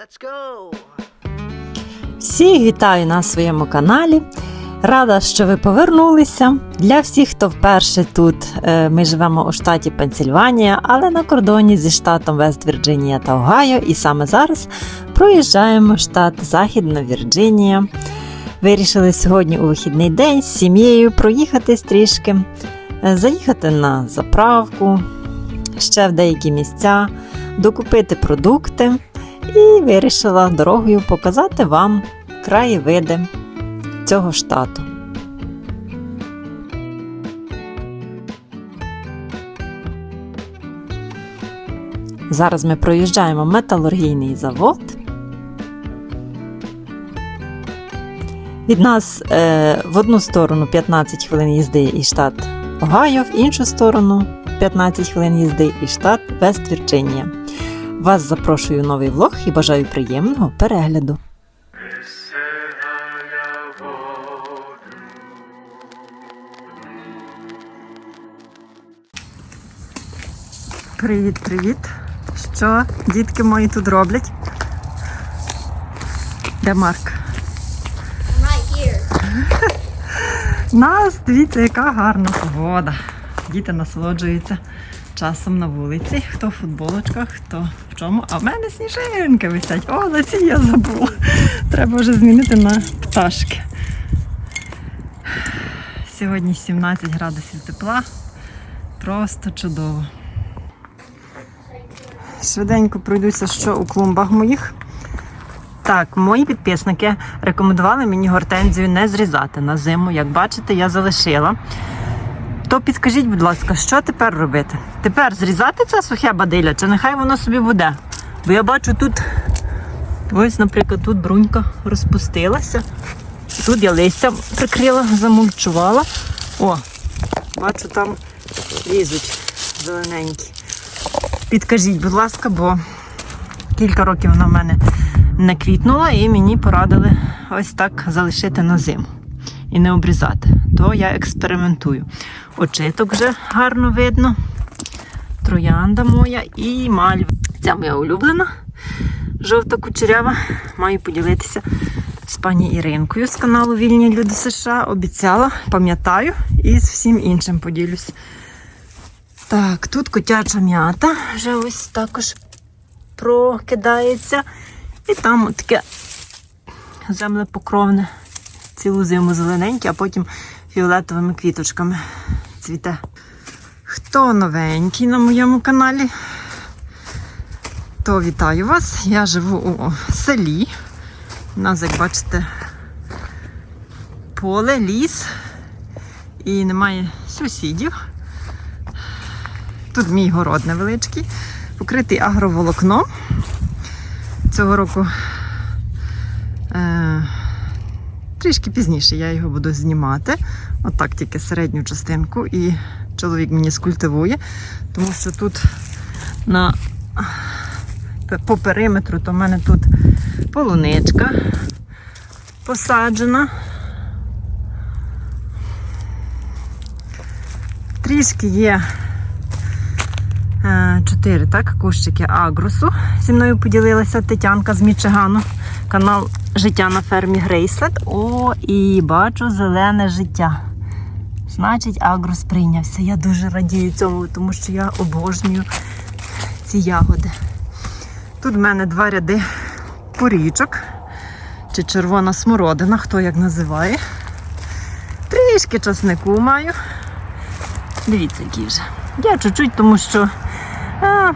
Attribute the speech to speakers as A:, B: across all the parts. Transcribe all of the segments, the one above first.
A: Let's go!
B: Всіх вітаю на своєму каналі. Рада, що ви повернулися. Для всіх, хто вперше тут, е, ми живемо у штаті Пенсільванія, але на кордоні зі штатом Вест-Вірджинія та Огайо. І саме зараз проїжджаємо штат Західна Вірджинія. Вирішили сьогодні у вихідний день з сім'єю проїхатись трішки, е, заїхати на заправку, ще в деякі місця, докупити продукти і вирішила дорогою показати вам краєвиди цього штату. Зараз ми проїжджаємо металургійний завод. Від нас е, в одну сторону 15 хвилин їзди і штат Огайо, в іншу сторону 15 хвилин їзди і штат Вест-Вірджинія. Вас запрошую в новий влог і бажаю приємного перегляду. Привіт, привіт. Що дітки мої тут роблять? Де Марк? Нас, дивіться, яка гарна погода. Діти насолоджуються часом на вулиці. Хто в футболочках, хто чому. А в мене сніжинки висять. О, за ці я забула. Треба вже змінити на пташки. Сьогодні 17 градусів тепла. Просто чудово. Швиденько пройдуся, що у клумбах моїх. Так, мої підписники рекомендували мені гортензію не зрізати на зиму. Як бачите, я залишила. То підкажіть, будь ласка, що тепер робити? Тепер зрізати це сухе бадилля, чи нехай воно собі буде? Бо я бачу тут, ось, наприклад, тут брунька розпустилася. Тут я листя прикрила, замульчувала. О, бачу, там лізуть зелененькі. Підкажіть, будь ласка, бо кілька років вона в мене не квітнула, і мені порадили ось так залишити на зиму і не обрізати. То я експериментую. Очиток вже гарно видно. Троянда моя і мальва. Ця моя улюблена, жовта кучерява. Маю поділитися з пані Іринкою з каналу Вільні Люди США. Обіцяла, пам'ятаю, і з всім іншим поділюсь. Так, тут котяча м'ята вже ось також прокидається. І там таке землепокровне, цілу зиму зелененьке, а потім фіолетовими квіточками цвіте. Хто новенький на моєму каналі, то вітаю вас. Я живу у селі. У нас, як бачите, поле, ліс і немає сусідів. Тут мій город невеличкий, покритий агроволокном. Цього року е, трішки пізніше я його буду знімати. Отак тільки середню частинку. І чоловік мені скультивує, тому що тут на, по периметру то в мене тут полуничка посаджена. Трішки є Е, Чотири так, кущики агрусу. Зі мною поділилася Тетянка з Мічигану. Канал Життя на фермі Грейслет. О, і бачу зелене життя. Значить, агрус прийнявся. Я дуже радію цьому, тому що я обожнюю ці ягоди. Тут в мене два ряди порічок чи червона смородина, хто як називає. Трішки часнику маю. Дивіться, який вже. Я чуть-чуть, тому що а,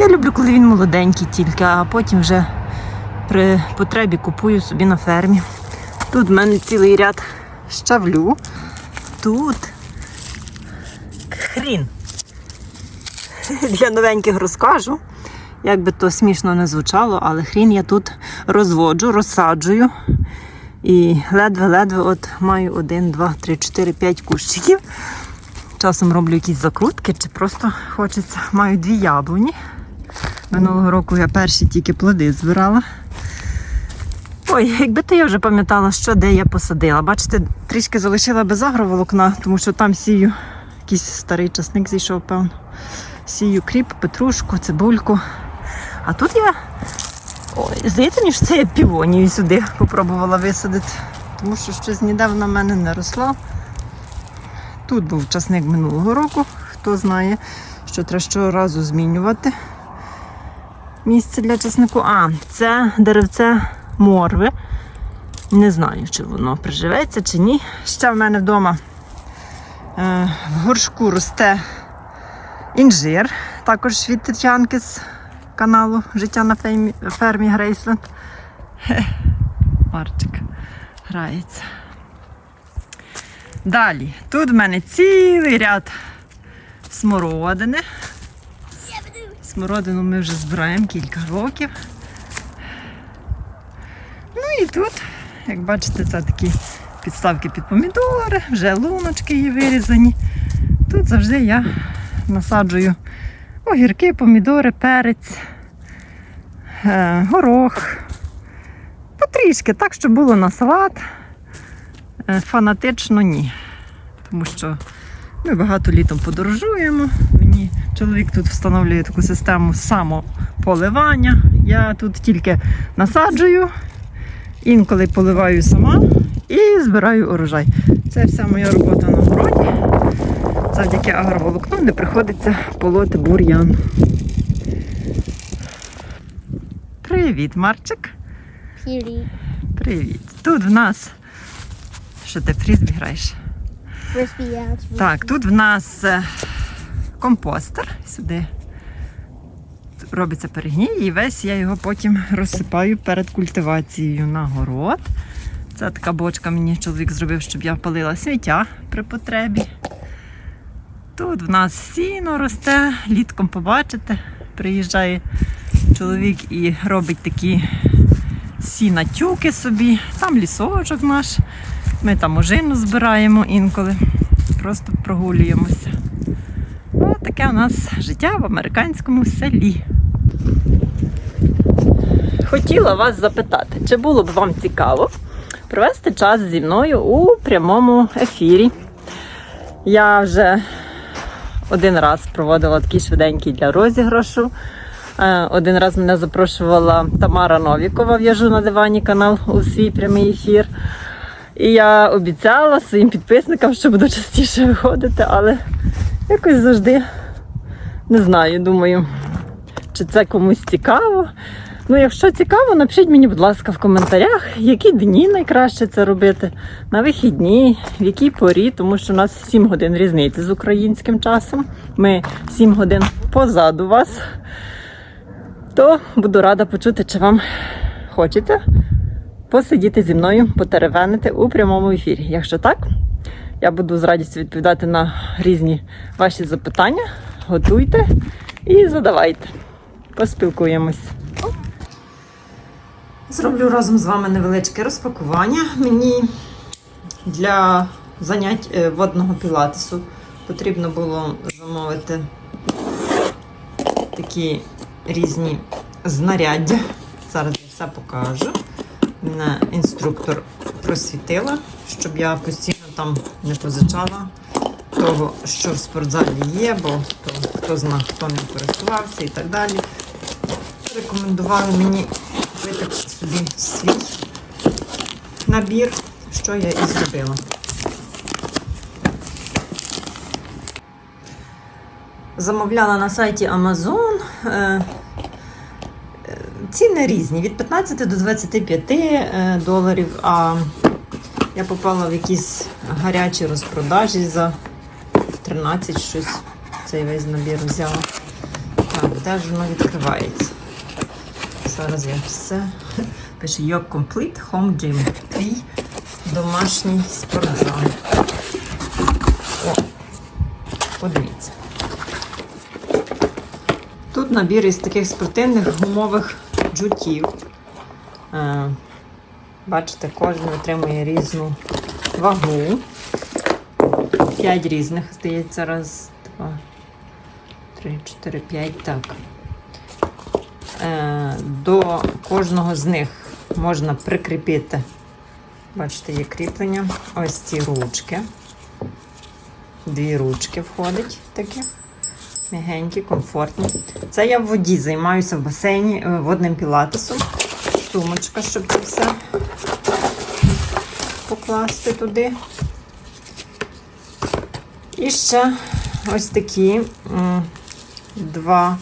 B: я люблю, коли він молоденький тільки, а потім вже при потребі купую собі на фермі. Тут в мене цілий ряд щавлю. Тут хрін. Для новеньких розкажу. Як би то смішно не звучало, але хрін я тут розводжу, розсаджую. І ледве-ледве от маю один, два, три, чотири, п'ять кущиків. Часом роблю якісь закрутки, чи просто хочеться. Маю дві яблуні. Минулого року я перші тільки плоди збирала. Ой, якби то я вже пам'ятала, що де я посадила. Бачите, трішки залишила без агроволокна, тому що там сію якийсь старий часник зійшов, певно. Сію кріп, петрушку, цибульку. А тут я Ой, здається що це я півонію сюди попробувала висадити, тому що щось ніде вона в мене не росла. Тут був часник минулого року. Хто знає, що треба щоразу змінювати місце для часнику. А, це деревце морви. Не знаю, чи воно приживеться чи ні. Ще в мене вдома е, в горшку росте інжир, також від Тетянки з каналу Життя на фермі, фермі Грейсленд. Марчик грається. Далі, тут в мене цілий ряд смородини. Смородину ми вже збираємо кілька років. Ну і тут, як бачите, це такі підставки під помідори, вже луночки є вирізані. Тут завжди я насаджую огірки, помідори, перець, е, горох. Потрішки, так, щоб було на салат. Е, Фанатично ні. Тому що ми багато літом подорожуємо. Мені чоловік тут встановлює таку систему самополивання. Я тут тільки насаджую, інколи поливаю сама і збираю урожай. Це вся моя робота на городі. Завдяки агроволокну не приходиться полоти бур'ян. Привіт, Марчик.
C: Cutie.
B: Привіт. Тут в нас. Що ти фрізбі граєш?
C: Yeah, it's
B: Так, тут в нас е, компостер. Сюди робиться перегній, і весь я його потім розсипаю перед культивацією на город. Це така бочка мені чоловік зробив, щоб я палила сміття при потребі. Тут в нас сіно росте, літком побачите. Приїжджає чоловік і робить такі сінатюки собі. Там лісочок наш. Ми там ожину збираємо інколи. Просто прогулюємося. Таке у нас життя в американському селі. Хотіла вас запитати, чи було б вам цікаво провести час зі мною у прямому ефірі. Я вже один раз проводила такий швиденький для розіграшу. Е, Один раз мене запрошувала Тамара Новікова в'яжу на дивані канал у свій прямий ефір. І я обіцяла своїм підписникам, що буду частіше виходити, але якось завжди не знаю, думаю, чи це комусь цікаво. Ну, якщо цікаво, напишіть мені, будь ласка, в коментарях, які дні найкраще це робити, на вихідні, в якій порі, тому що у нас 7 годин різниці з українським часом. Ми 7 годин позаду вас. То буду рада почути, чи вам хочеться посидіти зі мною, потеревенити у прямому ефірі. Якщо так, я буду з радістю відповідати на різні ваші запитання. Готуйте і задавайте. Поспілкуємось. Зроблю разом з вами невеличке розпакування. Мені для занять е, водного пілатесу потрібно було замовити такі різні знаряддя. Зараз я все покажу. Мене інструктор просвітила, щоб я постійно там не позичала того, що в спортзалі є, бо то, хто зна, хто не користувався і так далі. Рекомендували мені купити собі свій набір, що я і зробила. Замовляла на сайті Amazon. Е, е, Ціни різні від 15 до 25 е, доларів. А я попала в якісь гарячі розпродажі за 13 щось. Цей весь набір взяла. Так, де ж воно відкривається? Зараз я все. Пише Your Complete Home Gym. Твій домашній спортзал. О, подивіться. Тут набір із таких спортивних гумових джутів. Е, Бачите, кожен отримує різну вагу. П'ять різних, здається, раз, два, три, чотири, п'ять. Так. Е, До кожного з них можна прикріпити. Бачите, є кріплення. Ось ці ручки. Дві ручки входить такі. Мягенькі, комфортні. Це я в воді займаюся в басейні е, водним пілатесом. сумочка, щоб це все покласти туди. І ще ось такі два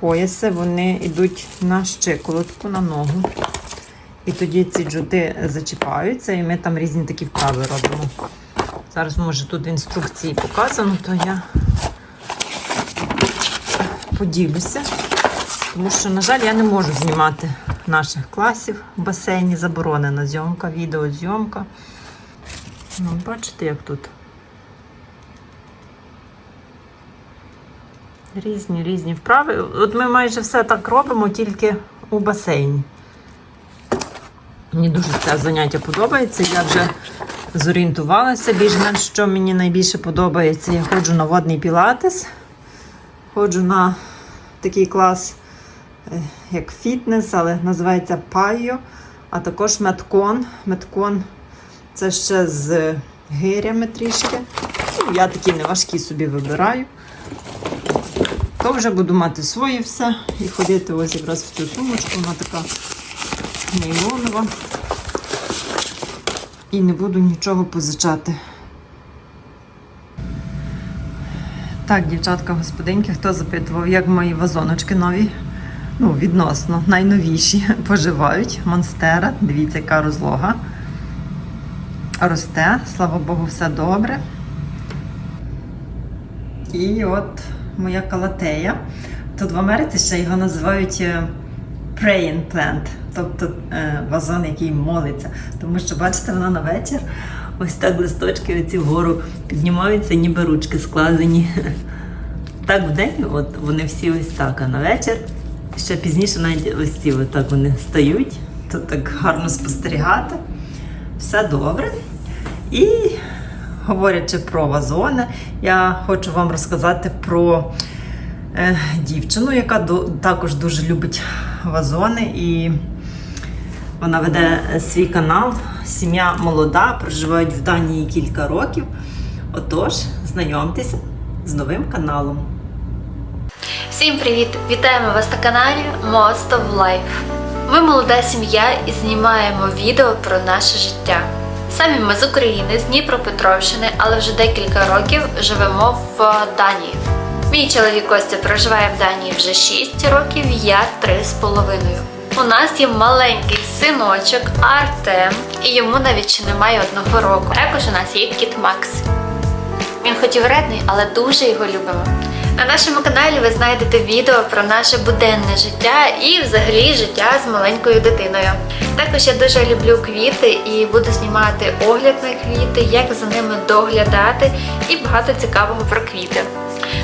B: пояси, вони йдуть на щиколотку, на ногу. І тоді ці джути зачіпаються, і ми там різні такі вправи робимо. Зараз, може, тут в інструкції показано, то я поділюся. Тому що, на жаль, я не можу знімати наших класів в басейні. Заборонена зйомка, відеозйомка. Ну, бачите, як тут. Різні різні вправи. От ми майже все так робимо, тільки у басейні. Мені дуже це заняття подобається. Я вже зорієнтувалася більш-менш, що мені найбільше подобається. Я ходжу на водний пілатес, ходжу на такий клас, е, як фітнес, але називається Пайо, а також меткон. Меткон це ще з гирями трішки. Ну, я такі неважкі собі вибираю. То вже буду мати своє все і ходити ось якраз в цю сумочку, вона така нейлонова. І не буду нічого позичати. Так, дівчатка, господинки, хто запитував, як мої вазоночки нові, ну, відносно найновіші, поживають. Монстера, дивіться, яка розлога. Росте, слава Богу, все добре. І от моя калатея. Тут в Америці ще його називають е, praying plant, тобто е, вазон, який молиться. Тому що, бачите, вона на вечір ось так листочки оці вгору піднімаються, ніби ручки складені. Так в день от вони всі ось так, а на вечір ще пізніше навіть ось ці отак вони стають. Тут так гарно спостерігати. Все добре. І говорячи про вазони, я хочу вам розказати про е, дівчину, яка також дуже любить вазони. І вона веде свій канал. Сім'я молода, проживають в Данії кілька років. Отож, знайомтеся з новим каналом.
A: Всім привіт! Вітаємо вас на каналі Most of Life. Ми молода сім'я і знімаємо відео про наше життя. Самі ми з України, з Дніпропетровщини, але вже декілька років живемо в Данії. Мій чоловік Костя проживає в Данії вже 6 років, я 3,5. У нас є маленький синочок Артем, і йому навіть немає одного року. Також у нас є кіт Макс. Він хоч і вредний, але дуже його любимо. На нашому каналі ви знайдете відео про наше буденне життя і взагалі життя з маленькою дитиною. Також я дуже люблю квіти і буду знімати огляд на квіти, як за ними доглядати і багато цікавого про квіти.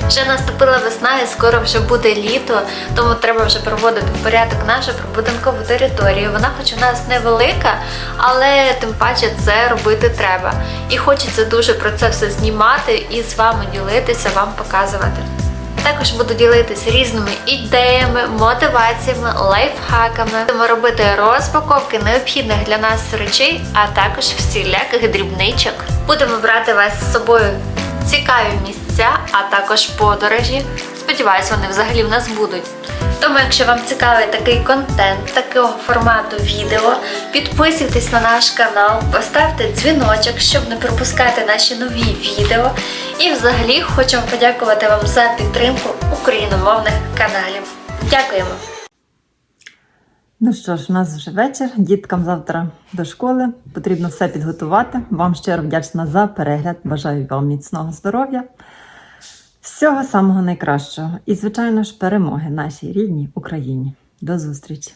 A: Вже наступила весна і скоро вже буде літо, тому треба вже проводити в порядок нашу прибудинкову територію. Вона хоч у нас невелика, але тим паче це робити треба. І хочеться дуже про це все знімати і з вами ділитися, вам показувати. Також буду ділитися різними ідеями, мотиваціями, лайфхаками. Будемо робити розпаковки необхідних для нас речей, а також всіляких дрібничок. Будемо брати вас з собою цікаві місця, а також подорожі. Сподіваюсь, вони взагалі в нас будуть. Тому, якщо вам цікавий такий контент, такого формату відео, підписуйтесь на наш канал, поставте дзвіночок, щоб не пропускати наші нові відео. І взагалі хочемо подякувати вам за підтримку україномовних каналів. Дякуємо!
B: Ну що ж, у нас вже вечір. Діткам завтра до школи. Потрібно все підготувати. Вам щиро вдячна за перегляд. Бажаю вам міцного здоров'я. Всього самого найкращого. І, звичайно ж, перемоги нашій рідній Україні. До зустрічі!